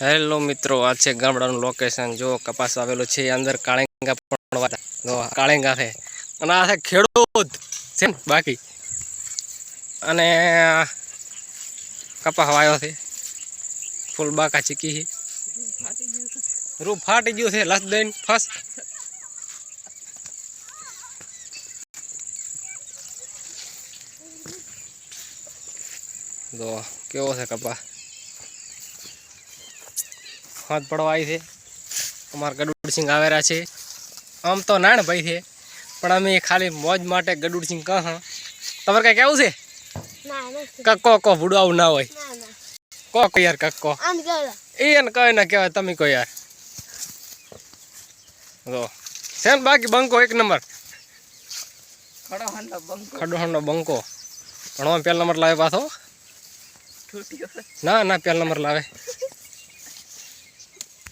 Hello મિત્રો, આ છે ગામડાનું લોકેશન જો કપાસ આવેલો છે અંદર કાળેંગા પણ કાળેંગા છે. અને આ છે ખેડૂત. છે બાકી. અને કપાસ વાયો છે. ફૂલ બાકા ચીકી છે. રૂ ફાટી ગયું છે, લસ દઈને ફસ. જો, કેવો છે કપા હાથ પડવા આવી છે. અમારા ગડુડસિંહ આવેરા છે. આમ તો નાણ ભાઈ છે પણ અમે ખાલી મોજ માટે ગડુડસિંહ કહ તમારે કઈ કેવું છે? કક્કો કો ભૂડવાવું ના હોય. ના ના. કો કો યાર કક્કો. એને કહે. ના કહેવાય તમે કહો યાર. જો. છે ને બાકી બંકો એક નંબર. ખડોહણનો બંકો. ભણવા પહેલો નંબર લાવે પાછો. ના ના પહેલો નંબર લાવે.